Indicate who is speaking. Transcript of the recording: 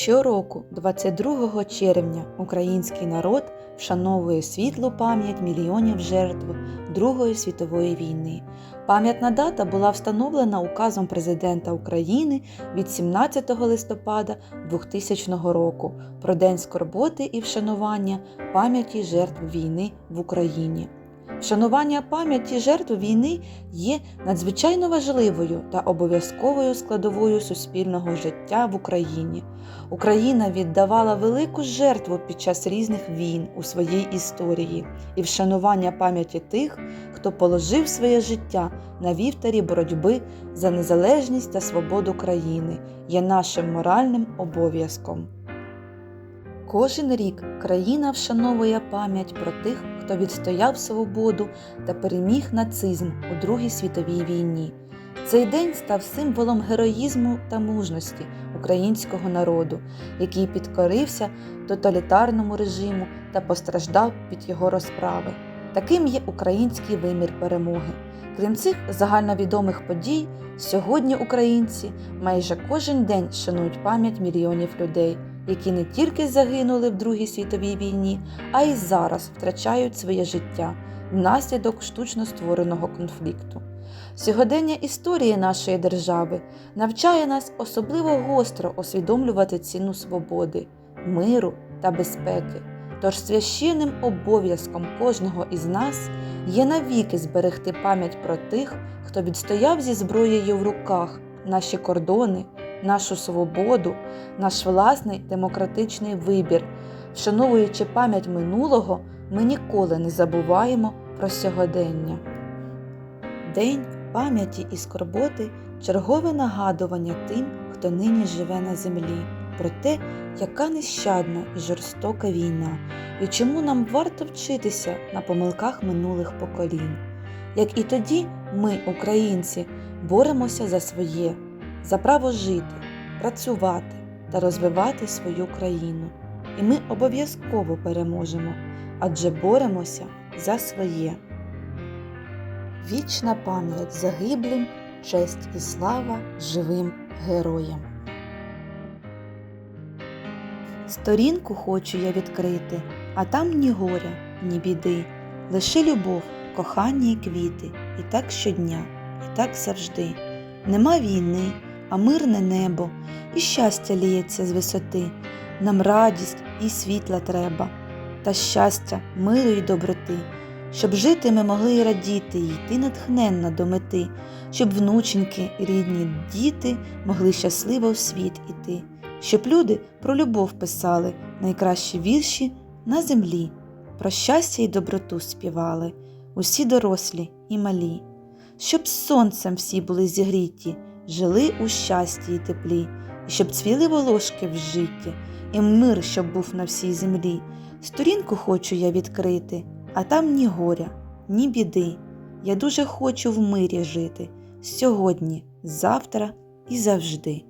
Speaker 1: Щороку, 22 червня, український народ вшановує світлу пам'ять мільйонів жертв Другої світової війни. Пам'ятна дата була встановлена указом президента України від 17 листопада 2000 року про День скорботи і вшанування пам'яті жертв війни в Україні. Вшанування пам'яті жертв війни є надзвичайно важливою та обов'язковою складовою суспільного життя в Україні. Україна віддавала велику жертву під час різних війн у своїй історії і вшанування пам'яті тих, хто положив своє життя на вівтарі боротьби за незалежність та свободу країни, є нашим моральним обов'язком. Кожен рік країна вшановує пам'ять про тих, хто відстояв свободу та переміг нацизм у Другій світовій війні. Цей день став символом героїзму та мужності українського народу, який підкорився тоталітарному режиму та постраждав від його розправи. Таким є український вимір перемоги. Крім цих загальновідомих подій, сьогодні українці майже кожен день шанують пам'ять мільйонів людей, які не тільки загинули в Другій світовій війні, а й зараз втрачають своє життя внаслідок штучно створеного конфлікту. Сьогодення історії нашої держави навчає нас особливо гостро усвідомлювати ціну свободи, миру та безпеки. Тож священним обов'язком кожного із нас є навіки зберегти пам'ять про тих, хто відстояв зі зброєю в руках наші кордони, нашу свободу, наш власний демократичний вибір. Вшановуючи пам'ять минулого, ми ніколи не забуваємо про сьогодення. День пам'яті і скорботи чергове нагадування тим, хто нині живе на землі, про те, яка нещадна і жорстока війна, і чому нам варто вчитися на помилках минулих поколінь. Як і тоді, ми, українці, боремося за своє, за право жити, працювати та розвивати свою країну. І ми обов'язково переможемо, адже боремося за своє. Вічна пам'ять загиблим, честь і слава живим героям. Сторінку хочу я відкрити, а там ні горя, ні біди, лише любов, кохання й квіти, і так щодня, і так завжди. Нема війни, а мирне небо, і щастя ліється з висоти. Нам радість і світла треба, та щастя, миру й доброти, щоб жити ми могли й радіти, й йти натхненно до мети, щоб внученьки і рідні діти могли щасливо в світ іти, щоб люди про любов писали найкращі вірші на землі, про щастя й доброту співали, усі дорослі і малі, щоб сонцем всі були зігріті, жили у щасті й теплі, і щоб цвіли волошки в житті, і мир, щоб був на всій землі. Сторінку хочу я відкрити, а там ні горя, ні біди. Я дуже хочу в мирі жити сьогодні, завтра і завжди.